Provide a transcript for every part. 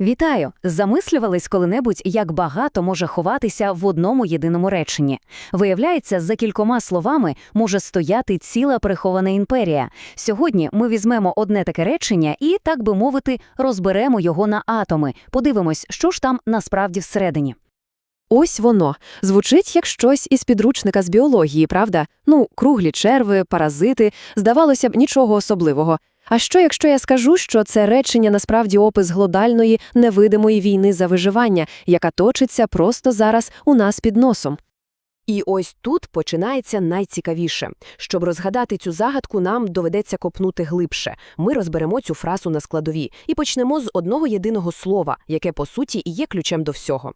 Вітаю! Замислювались коли-небудь, як багато може ховатися в одному єдиному реченні. Виявляється, за кількома словами може стояти ціла прихована імперія. Сьогодні ми візьмемо одне таке речення і, так би мовити, розберемо його на атоми. Подивимось, що ж там насправді всередині. Ось воно. Звучить як щось із підручника з біології, правда? Ну, круглі черви, паразити, здавалося б, нічого особливого. А що, якщо я скажу, що це речення насправді опис глобальної, невидимої війни за виживання, яка точиться просто зараз у нас під носом? І ось тут починається найцікавіше. Щоб розгадати цю загадку, нам доведеться копнути глибше. Ми розберемо цю фразу на складові і почнемо з одного єдиного слова, яке по суті і є ключем до всього.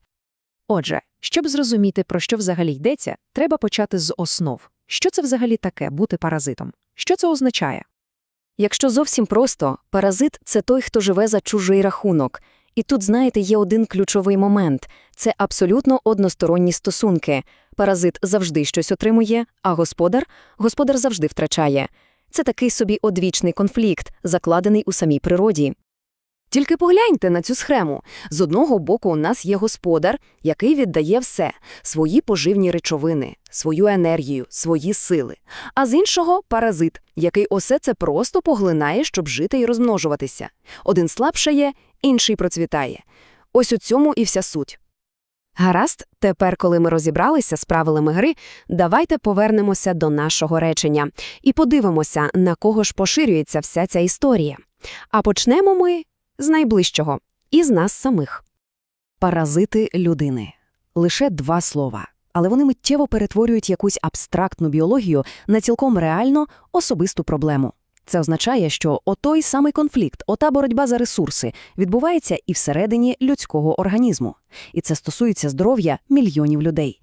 Отже, щоб зрозуміти, про що взагалі йдеться, треба почати з основ. Що це взагалі таке бути паразитом? Що це означає? Якщо зовсім просто, паразит це той, хто живе за чужий рахунок. І тут, знаєте, є один ключовий момент це абсолютно односторонні стосунки. Паразит завжди щось отримує, а господар господар завжди втрачає. Це такий собі одвічний конфлікт, закладений у самій природі. Тільки погляньте на цю схему. З одного боку у нас є господар, який віддає все – свої поживні речовини, свою енергію, свої сили. А з іншого – паразит, який усе це просто поглинає, щоб жити і розмножуватися. Один слабшає, інший процвітає. Ось у цьому і вся суть. Гаразд, тепер, коли ми розібралися з правилами гри, давайте повернемося до нашого речення і подивимося, на кого ж поширюється вся ця історія. А почнемо ми з найближчого – із нас самих. Паразити людини. Лише два слова. Але вони миттєво перетворюють якусь абстрактну біологію на цілком реально особисту проблему. Це означає, що отой самий конфлікт, ота боротьба за ресурси відбувається і всередині людського організму. І це стосується здоров'я мільйонів людей.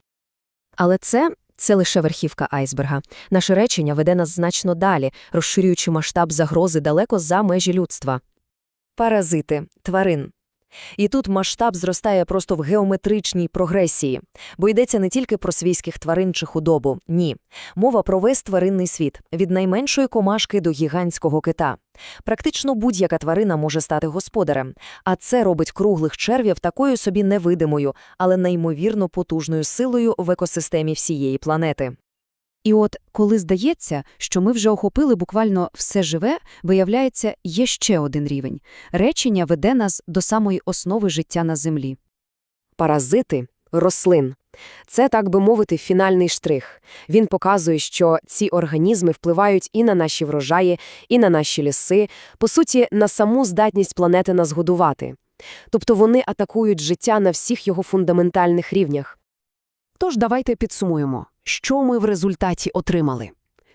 Але це це лише верхівка айсберга. Наше речення веде нас значно далі, розширюючи масштаб загрози далеко за межі людства. Паразити тварин. І тут масштаб зростає просто в геометричній прогресії, бо йдеться не тільки про свійських тварин чи худобу, ні. Мова про весь тваринний світ, від найменшої комашки до гігантського кита. Практично будь-яка тварина може стати господарем, а це робить круглих черв'ів такою собі невидимою, але неймовірно потужною силою в екосистемі всієї планети. І от, коли здається, що ми вже охопили буквально все живе, виявляється, є ще один рівень. Речення веде нас до самої основи життя на землі. Паразити рослин. Це, так би мовити, фінальний штрих. Він показує, що ці організми впливають і на наші врожаї, і на наші ліси, по суті, на саму здатність планети нас годувати. Тобто вони атакують життя на всіх його фундаментальних рівнях. Тож давайте підсумуємо, що ми в результаті отримали.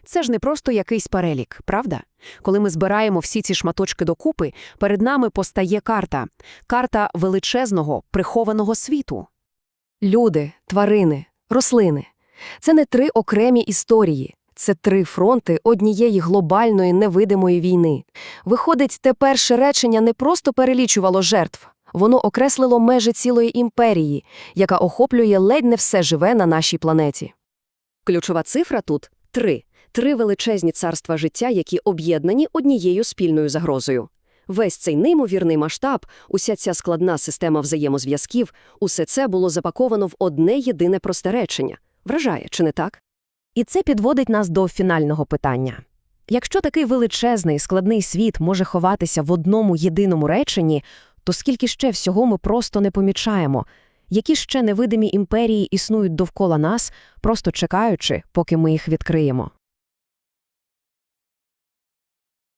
Це ж не просто якийсь перелік, правда? Коли ми збираємо всі ці шматочки докупи, перед нами постає карта – карта величезного, прихованого світу. Люди, тварини, рослини – це не три окремі історії, це три фронти однієї глобальної невидимої війни. Виходить, те перше речення не просто перелічувало жертв, воно окреслило межі цілої імперії, яка охоплює ледь не все живе на нашій планеті. Ключова цифра тут – три. Три величезні царства життя, які об'єднані однією спільною загрозою. Весь цей неймовірний масштаб, уся ця складна система взаємозв'язків, усе це було запаковано в одне єдине просте речення. Вражає, чи не так? І це підводить нас до фінального питання. Якщо такий величезний, складний світ може ховатися в одному єдиному реченні, то скільки ще всього ми просто не помічаємо, які ще невидимі імперії існують довкола нас, просто чекаючи, поки ми їх відкриємо.